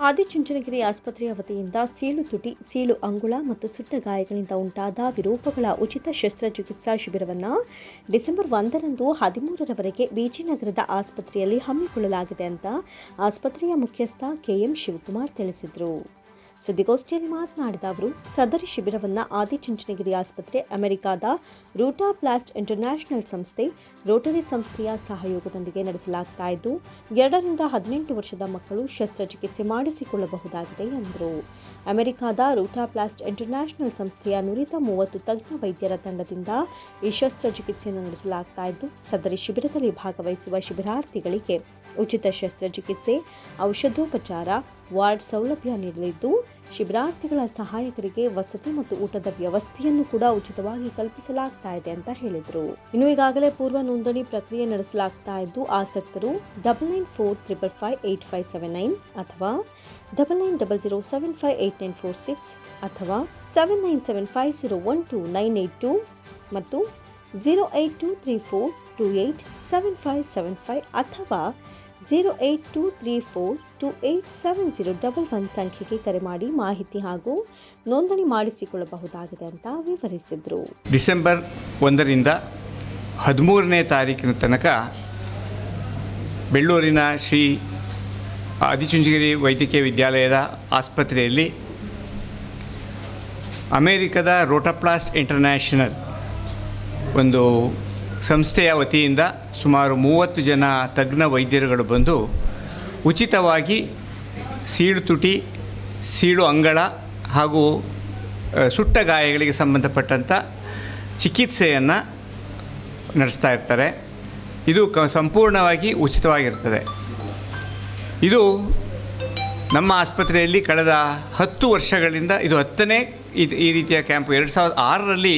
ಆದಿಚುಂಚನಗಿರಿ ಆಸ್ಪತ್ರೆಯ ವತಿಯಿಂದ ಸೀಳು ತುಟಿ ಸೀಳು ಅಂಗುಳ ಮತ್ತು ಸುಟ್ಟ ಗಾಯಗಳಿಂದ ಉಂಟಾದ ವಿರೂಪಗಳ ಉಚಿತ ಶಸ್ತ್ರಚಿಕಿತ್ಸಾ ಶಿಬಿರವನ್ನು ಡಿಸೆಂಬರ್ ಒಂದರಂದು ಹದಿಮೂರರವರೆಗೆ ಬಿಜಿನಗರದ ಆಸ್ಪತ್ರೆಯಲ್ಲಿ ಹಮ್ಮಿಕೊಳ್ಳಲಾಗಿದೆ ಅಂತ ಆಸ್ಪತ್ರೆಯ ಮುಖ್ಯಸ್ಥ ಕೆಎಂ ಶಿವಕುಮಾರ್ ತಿಳಿಸಿದರು. ಸುದ್ದಿಗೋಷ್ಠಿಯಲ್ಲಿ ಮಾತನಾಡಿದ ಅವರು, ಸದರಿ ಶಿಬಿರವನ್ನು ಆದಿಚುಂಚನಗಿರಿ ಆಸ್ಪತ್ರೆ, ಅಮೆರಿಕಾದ ರೂಟಾಪ್ಲಾಸ್ಟ್ ಇಂಟರ್ನ್ಯಾಷನಲ್ ಸಂಸ್ಥೆ, ರೋಟರಿ ಸಂಸ್ಥೆಯ ಸಹಯೋಗದೊಂದಿಗೆ ನಡೆಸಲಾಗ್ತಾ ಇದ್ದು, ಎರಡರಿಂದ ಹದಿನೆಂಟು ವರ್ಷದ ಮಕ್ಕಳು ಶಸ್ತ್ರಚಿಕಿತ್ಸೆ ಮಾಡಿಸಿಕೊಳ್ಳಬಹುದಾಗಿದೆ ಎಂದರು. ಅಮೆರಿಕಾದ ರೂಟಾಪ್ಲಾಸ್ಟ್ ಇಂಟರ್ನ್ಯಾಷನಲ್ ಸಂಸ್ಥೆಯ ನುರಿತ ಮೂವತ್ತು ತಜ್ಞ ವೈದ್ಯರ ತಂಡದಿಂದ ಈ ಶಸ್ತ್ರಚಿಕಿತ್ಸೆಯನ್ನು ನಡೆಸಲಾಗ್ತಾ ಇದ್ದು, ಸದರಿ ಶಿಬಿರದಲ್ಲಿ ಭಾಗವಹಿಸುವ ಶಿಬಿರಾರ್ಥಿಗಳಿಗೆ ಉಚಿತ ಶಸ್ತ್ರಚಿಕಿತ್ಸೆ, ಔಷಧೋಪಚಾರ ವಾರ್ಡ್ ಸೌಲಭ್ಯ ನೀಡಲಿದ್ದು, ಶಿಬಿರಾರ್ಥಿಗಳ ಸಹಾಯಕರಿಗೆ ವಸತಿ ಮತ್ತು ಊಟದ ವ್ಯವಸ್ಥೆಯನ್ನು ಕೂಡ ಉಚಿತವಾಗಿ ಕಲ್ಪಿಸಲಾಗ್ತಾ ಇದೆ ಅಂತ ಹೇಳಿದರು. ಇನ್ನು ಈಗಾಗಲೇ ಪೂರ್ವ ನೋಂದಣಿ ಪ್ರಕ್ರಿಯೆ ನಡೆಸಲಾಗ್ತಾ ಇದ್ದು, ಆಸಕ್ತರು double nine four triple five eight five seven nine ಅಥವಾ double nine double zero seven five eight nine four six ಅಥವಾ seven nine seven five zero one two nine eight two ಮತ್ತು zero eight two three four two eight seven five seven five ಅಥವಾ zero eight two three four two eight seven zero double one ಸಂಖ್ಯೆಗೆ ಕರೆ ಮಾಡಿ ಮಾಹಿತಿ ಹಾಗೂ ನೋಂದಣಿ ಮಾಡಿಸಿಕೊಳ್ಳಬಹುದಾಗಿದೆ ಅಂತ ವಿವರಿಸಿದರು. ಡಿಸೆಂಬರ್ ಒಂದರಿಂದ ಹದಿಮೂರನೇ ತಾರೀಕಿನ ತನಕ ಬೆಳ್ಳೂರಿನ ಶ್ರೀ ಆದಿಚುಂಚಗಿರಿ ವೈದ್ಯಕೀಯ ವಿದ್ಯಾಲಯದ ಆಸ್ಪತ್ರೆಯಲ್ಲಿ ಅಮೇರಿಕದ ರೋಟಪ್ಲಾಸ್ಟ್ ಇಂಟರ್ನ್ಯಾಷನಲ್ ಒಂದು ಸಂಸ್ಥೆಯ ವತಿಯಿಂದ ಸುಮಾರು ಮೂವತ್ತು ಜನ ತಜ್ಞ ವೈದ್ಯರುಗಳು ಬಂದು ಉಚಿತವಾಗಿ ಸೀಳು ತುಟಿ, ಸೀಳು ಅಂಗಳ ಹಾಗೂ ಸುಟ್ಟ ಗಾಯಗಳಿಗೆ ಸಂಬಂಧಪಟ್ಟಂಥ ಚಿಕಿತ್ಸೆಯನ್ನು ನಡೆಸ್ತಾ ಇರ್ತಾರೆ. ಇದು ಕ, ಸಂಪೂರ್ಣವಾಗಿ ಉಚಿತವಾಗಿರ್ತದೆ. ಇದು ನಮ್ಮ ಆಸ್ಪತ್ರೆಯಲ್ಲಿ ಕಳೆದ ಹತ್ತು ವರ್ಷಗಳಿಂದ ಇದು ಹತ್ತನೇ ಇದು ಈ ರೀತಿಯ ಕ್ಯಾಂಪ್. ಎರಡು ಸಾವಿರದ ಆರರಲ್ಲಿ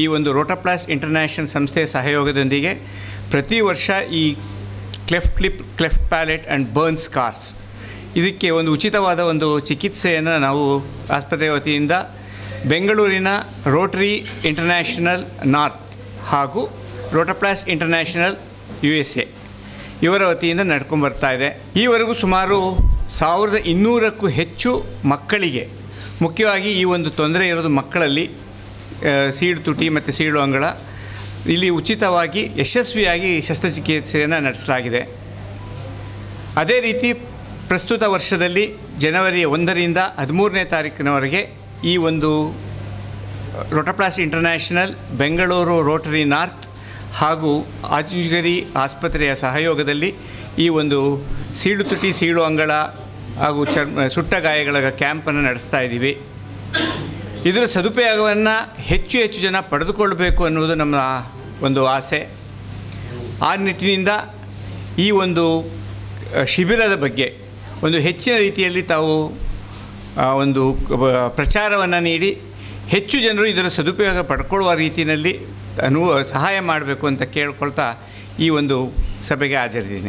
ಈ ಒಂದು ರೋಟಾಪ್ಲಾಸ್ ಇಂಟರ್ನ್ಯಾಷನಲ್ ಸಂಸ್ಥೆಯ ಸಹಯೋಗದೊಂದಿಗೆ ಪ್ರತಿ ವರ್ಷ ಈ cleft clip cleft palate and burn scars. ಇದಕ್ಕೆ ಒಂದು ಉಚಿತವಾದ ಒಂದು ಚಿಕಿತ್ಸೆಯನ್ನು ನಾವು ಆಸ್ಪತ್ರೆ ವತಿಯಿಂದ ಬೆಂಗಳೂರಿನ ರೋಟರಿ ಇಂಟರ್ನ್ಯಾಷನಲ್ ನಾರ್ತ್ ಹಾಗೂ Rotaplast International U S A ಇವರ ವತಿಯಿಂದ ನಡ್ಕೊಂಬರ್ತಾ ಇದೆ. ಈವರೆಗೂ ಸುಮಾರು ಸಾವಿರದ ಇನ್ನೂರಕ್ಕೂ ಹೆಚ್ಚು ಮಕ್ಕಳಿಗೆ, ಮುಖ್ಯವಾಗಿ ಈ ಒಂದು ತೊಂದರೆ ಇರೋದು ಮಕ್ಕಳಲ್ಲಿ ಸೀಳು ತುಟಿ ಮತ್ತು ಸೀಳು ಅಂಗಳ, ಇಲ್ಲಿ ಉಚಿತವಾಗಿ ಯಶಸ್ವಿಯಾಗಿ ಶಸ್ತ್ರಚಿಕಿತ್ಸೆಯನ್ನು ನಡೆಸಲಾಗಿದೆ. ಅದೇ ರೀತಿ ಪ್ರಸ್ತುತ ವರ್ಷದಲ್ಲಿ ಜನವರಿ ಒಂದರಿಂದ ಹದಿಮೂರನೇ ತಾರೀಕಿನವರೆಗೆ ಈ ಒಂದು, Rotaplast International, Bengaluru Rotary North ಹಾಗೂ ಆಜುಗರಿ ಆಸ್ಪತ್ರೆಯ ಸಹಯೋಗದಲ್ಲಿ ಈ ಒಂದು ಸೀಳು ತುಟಿ, ಸೀಳು ಅಂಗಳ ಹಾಗೂ ಚರ್ಮ ಸುಟ್ಟ ಗಾಯಗಳ ಕ್ಯಾಂಪನ್ನು ನಡೆಸ್ತಾ ಇದ್ದೀವಿ. ಇದರ ಸದುಪಯೋಗವನ್ನು ಹೆಚ್ಚು ಹೆಚ್ಚು ಜನ ಪಡೆದುಕೊಳ್ಳಬೇಕು ಅನ್ನುವುದು ನಮ್ಮ ಒಂದು ಆಸೆ. ಆ ನಿಟ್ಟಿನಿಂದ ಈ ಒಂದು ಶಿಬಿರದ ಬಗ್ಗೆ ಒಂದು ಹೆಚ್ಚಿನ ರೀತಿಯಲ್ಲಿ ತಾವು ಒಂದು ಪ್ರಚಾರವನ್ನು ನೀಡಿ ಹೆಚ್ಚು ಜನರು ಇದರ ಸದುಪಯೋಗ ಪಡ್ಕೊಳ್ಳುವ ರೀತಿಯಲ್ಲಿ ಅನು ಸಹಾಯ ಮಾಡಬೇಕು ಅಂತ ಕೇಳ್ಕೊಳ್ತಾ ಈ ಒಂದು ಸಭೆಗೆ ಹಾಜರಿದ್ದೀನಿ.